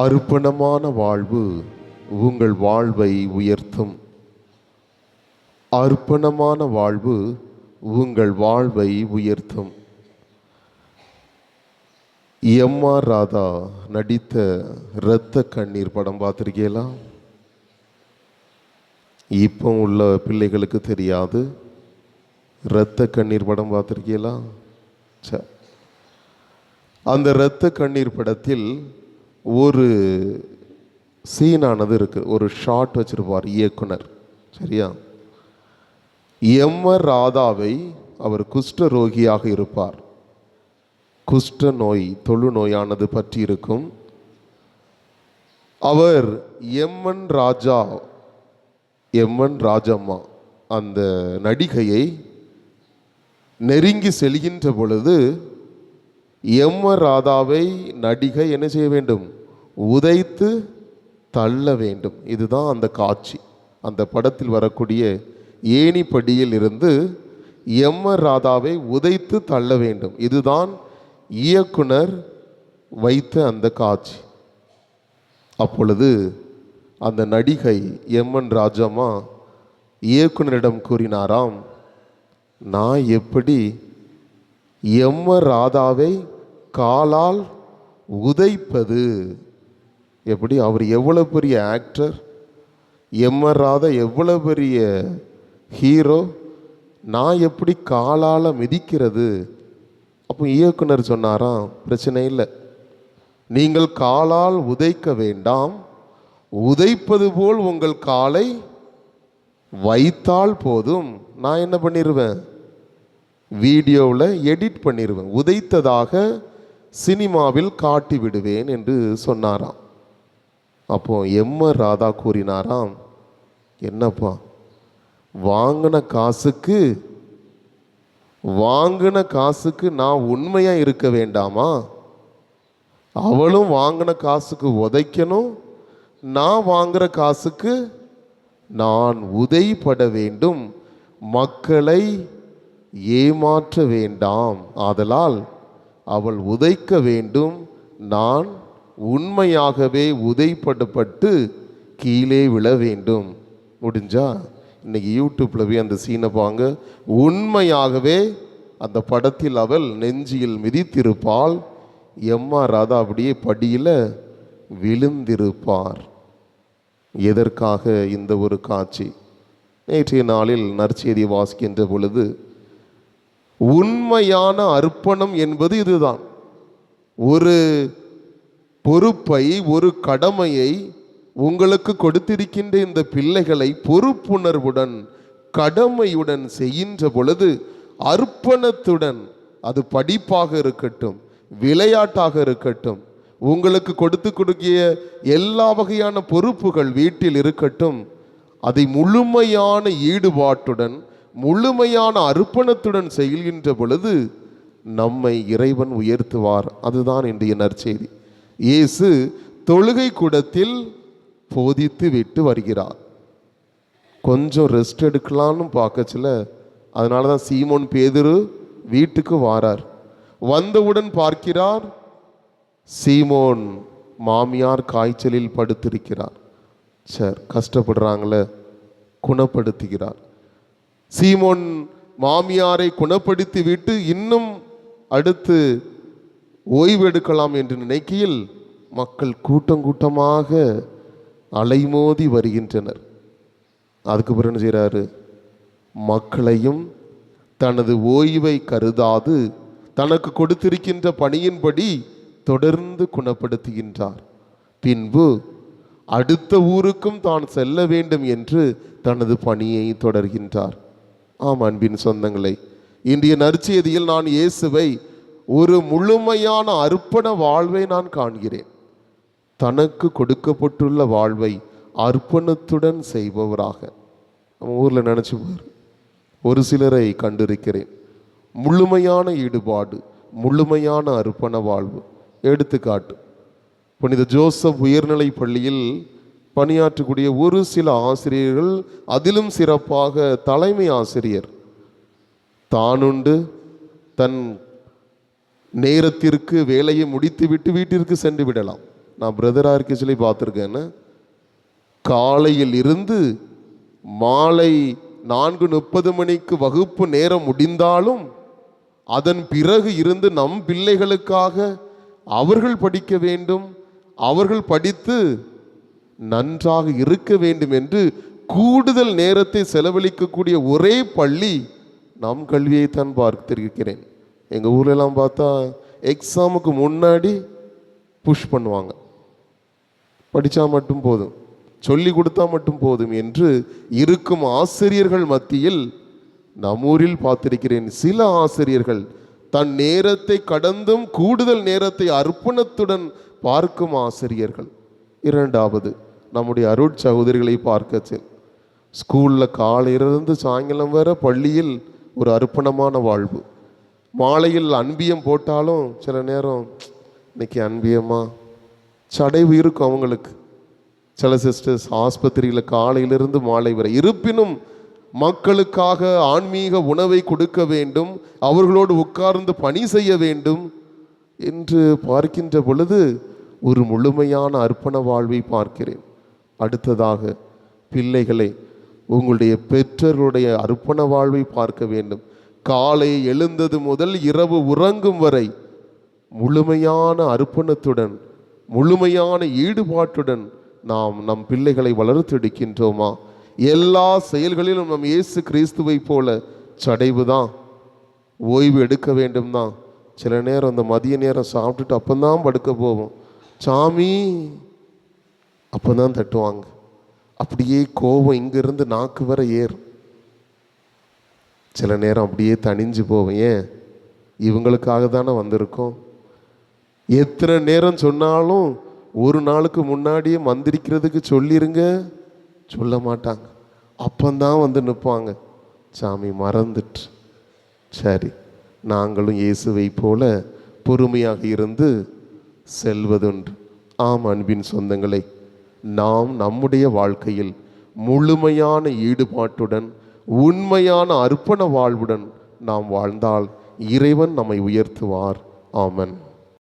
அர்ப்பணமான வாழ்வு உங்கள் வாழ்வை உயர்த்தும். அர்ப்பணமான வாழ்வு உங்கள் வாழ்வை உயர்த்தும். எம் ஆர் ராதா நடித்த இரத்த கண்ணீர் படம் பார்த்துருக்கீங்களா? இப்போ உள்ள பிள்ளைகளுக்கு தெரியாது. இரத்த கண்ணீர் படம் பார்த்துருக்கீங்களா? ச அந்த இரத்த கண்ணீர் படத்தில் ஒரு சீனானது இருக்குது ஒரு ஷாட் வச்சுருப்பார் இயக்குனர். சரியா? எம் ராதாவை அவர் குஷ்ட ரோகியாக இருப்பார். குஷ்ட நோய் தொழு நோயானது பற்றி இருக்கும். அவர் M N Raja M N Rajamma அந்த நடிகையை நெருங்கி செல்கின்ற பொழுது எம் ராதாவை நடிகை என்ன செய்ய வேண்டும்? உதைத்து தள்ள வேண்டும். இதுதான் அந்த காட்சி. அந்த படத்தில் வரக்கூடிய ஏணிப்படியில் இருந்து எம் ராதாவை உதைத்து தள்ள வேண்டும். இதுதான் இயக்குனர் வைத்த அந்த காட்சி. அப்பொழுது அந்த நடிகை எம்என் ராஜம்மா இயக்குனரிடம் கூறினாராம் நான் எப்படி எம்ம ராதாவை காலால் உதைப்பது. எப்படி? அவர் எவ்வளோ பெரிய ஆக்டர் எம்மராத எவ்வளோ பெரிய ஹீரோ நான் எப்படி காலால் மிதிக்கிறது? அப்போ இயக்குனர் சொன்னாராம் பிரச்சனை இல்லை. நீங்கள் காலால் உதைக்க வேண்டாம். உதைப்பது போல் உங்கள் காலை வைத்தால் போதும். நான் என்ன பண்ணிடுவேன் வீடியோவில் எடிட் பண்ணிடுவேன் உதைத்ததாக சினிமாவில் காட்டி விடுவேன் என்று சொன்னாராம். அப்போ எம்ம ராதா கூறினாராம் என்னப்பா வாங்கின காசுக்கு வாங்கின காசுக்கு நான் உண்மையாக இருக்க வேண்டாமா? அவளும் வாங்கின காசுக்கு உதைக்கணும் நான் வாங்குகிற காசுக்கு நான் உதைப்பட வேண்டும் மக்களை ஏமாற்ற வேண்டாம் ஆதலால் அவள் உதைக்க வேண்டும். நான் உண்மையாகவே உதைப்படப்பட்டு கீழே விழ வேண்டும். முடிஞ்சா? இன்னைக்கு யூடியூப்பில் போய் அந்த சீனை பாங்க உண்மையாகவே அந்த படத்தில் அவள் நெஞ்சியில் மிதித்திருப்பாள். எம்மா ராதா அப்படியே படியில் விழுந்திருப்பார். எதற்காக இந்த ஒரு காட்சி? நேற்றைய நாளில் நற்செய்தி வாசிக்கின்ற பொழுது உண்மையான அர்ப்பணம் என்பது இதுதான். ஒரு பொறுப்பை ஒரு கடமையை உங்களுக்கு கொடுத்திருக்கின்ற இந்த பிள்ளைகளை பொறுப்புணர்வுடன் கடமையுடன் செய்கின்ற பொழுது அர்ப்பணத்துடன் அது படிப்பாக இருக்கட்டும் விளையாட்டாக இருக்கட்டும் உங்களுக்கு கொடுத்து கொடுக்கிய எல்லா வகையான பொறுப்புகள் வீட்டில் இருக்கட்டும் அதை முழுமையான ஈடுபாட்டுடன் முழுமையான அர்ப்பணத்துடன் செய்கின்ற பொழுது நம்மை இறைவன் உயர்த்துவார். அதுதான் இன்றைய நற்செய்தி. இயேசு தொழுகை கூடத்தில் போதித்து விட்டு வருகிறார். கொஞ்சம் ரெஸ்ட் எடுக்கலான்னு பார்க்கச்சில அதனால தான் சீமோன் பேதுரு வீட்டுக்கு வாரார். வந்தவுடன் பார்க்கிறார் சீமோன் மாமியார் காய்ச்சலில் படுத்திருக்கிறார். சார் கஷ்டப்படுறாங்களே குணப்படுத்துகிறார். சீமோன் மாமியாரை குணப்படுத்தி விட்டு இன்னும் அடுத்து ஓய்வெடுக்கலாம் என்று நினைக்கையில் மக்கள் கூட்டம் கூட்டமாக அலைமோதி வருகின்றனர். அதுக்கு பிறகு என்ன செய்கிறாரு மக்களையும் தனது ஓய்வை கருதாது தனக்கு கொடுத்திருக்கின்ற பணியின்படி தொடர்ந்து குணப்படுத்துகின்றார். பின்பு அடுத்த ஊருக்கும் தான் செல்ல வேண்டும் என்று தனது பணியை தொடர்கின்றார். ஆம் அன்பின் சொந்தங்களை இன்றைய நற்செய்தியில் நான் இயேசுவை ஒரு முழுமையான அர்ப்பண வாழ்வை நான் காண்கிறேன். தனக்கு கொடுக்கப்பட்டுள்ள வாழ்வை அர்ப்பணத்துடன் செய்பவராக. நம்ம ஊரில் நினச்சி பாரு. ஒரு சிலரை கண்டிருக்கிறேன். முழுமையான ஈடுபாடு முழுமையான அர்ப்பண வாழ்வு. எடுத்துக்காட்டு புனித ஜோசப் உயர்நிலை பள்ளியில் பணியாற்றக்கூடிய ஒரு சில ஆசிரியர்கள் அதிலும் சிறப்பாக தலைமை ஆசிரியர். தானுண்டு தன் நேரத்திற்கு வேலையை முடித்துவிட்டு வீட்டிற்கு சென்று விடலாம். நான் பிரதராக இருக்க சொல்லி பார்த்துருக்கேன்னு. காலையில் இருந்து மாலை நான்கு முப்பது மணிக்கு வகுப்பு நேரம் முடிந்தாலும் அதன் பிறகு இருந்து நம் பிள்ளைகளுக்காக அவர்கள் படிக்க வேண்டும். அவர்கள் படித்து நன்றாக இருக்க வேண்டும் என்று கூடுதல் நேரத்தை செலவழிக்கக்கூடிய ஒரே பள்ளி நம் கல்வியைத்தான் பார்த்திருக்கிறேன். எங்கள் ஊர்லெல்லாம் பார்த்தா எக்ஸாமுக்கு முன்னாடி புஷ் பண்ணுவாங்க. படித்தா மட்டும் போதும் சொல்லி கொடுத்தா மட்டும் போதும் என்று இருக்கும் ஆசிரியர்கள் மத்தியில் நம்மூரில் பார்த்திருக்கிறேன். சில ஆசிரியர்கள் தன் நேரத்தை கடந்தும் கூடுதல் நேரத்தை அர்ப்பணத்துடன் பார்க்கும் ஆசிரியர்கள். இரண்டாவது நம்முடைய அருட் சகோதரிகளை பார்க்க ஸ்கூலில் காலையிலிருந்து சாயங்காலம் வர பள்ளியில் ஒரு அர்ப்பணமான வாழ்வு. மாலையில் அன்பியம் போட்டாலும் சில நேரம் இன்னைக்கு அன்பியமா? சடைவு இருக்கும் அவங்களுக்கு. சில சிஸ்டர்ஸ் ஆஸ்பத்திரியில் காலையிலிருந்து மாலை வரை. இருப்பினும் மக்களுக்காக ஆன்மீக உணவை கொடுக்க வேண்டும் அவர்களோடு உட்கார்ந்து பணி செய்ய வேண்டும் என்று பார்க்கின்ற பொழுது ஒரு முழுமையான அர்ப்பண வாழ்வை பார்க்கிறேன். அடுத்ததாக பிள்ளைகளை உங்களுடைய பெற்றோருடைய அர்ப்பண வாழ்வை பார்க்க வேண்டும். காலை எழுந்தது முதல் இரவு உறங்கும் வரை முழுமையான அர்ப்பணத்துடன் முழுமையான ஈடுபாட்டுடன் நாம் நம் பிள்ளைகளை வளர்த்தெடுக்கின்றோமா எல்லா செயல்களிலும் நம் இயேசு கிறிஸ்துவை போல சடைவு தான் ஓய்வு எடுக்க வேண்டும் தான் சில நேரம் அந்த மதிய நேரம் சாப்பிட்டுட்டு அப்பந்தான் படுக்க போவோம். சாமி அப்போ தான் தட்டுவாங்க. அப்படியே கோபம் இங்கேருந்து நாக்கு வர ஏறும். சில நேரம் அப்படியே தணிஞ்சு போவேன். ஏன்? இவங்களுக்காக தானே வந்திருக்கோம். எத்தனை நேரம் சொன்னாலும் ஒரு நாளுக்கு முன்னாடியே மந்திரிக்கிறதுக்கு சொல்லிருங்க. சொல்ல மாட்டாங்க. அப்பந்தான் வந்து நிற்பாங்க. சாமி மறந்துட்டு. சரி நாங்களும் இயேசுவை போல பொறுமையாக இருந்து செல்வதுண்டு. ஆம் அன்பின் சொந்தங்களை. நாம் நம்முடைய வாழ்க்கையில் முழுமையான ஈடுபாட்டுடன் உண்மையான அர்ப்பண வாழ்வுடன் நாம் வாழ்ந்தால் இறைவன் நம்மை உயர்த்துவார். ஆமன்.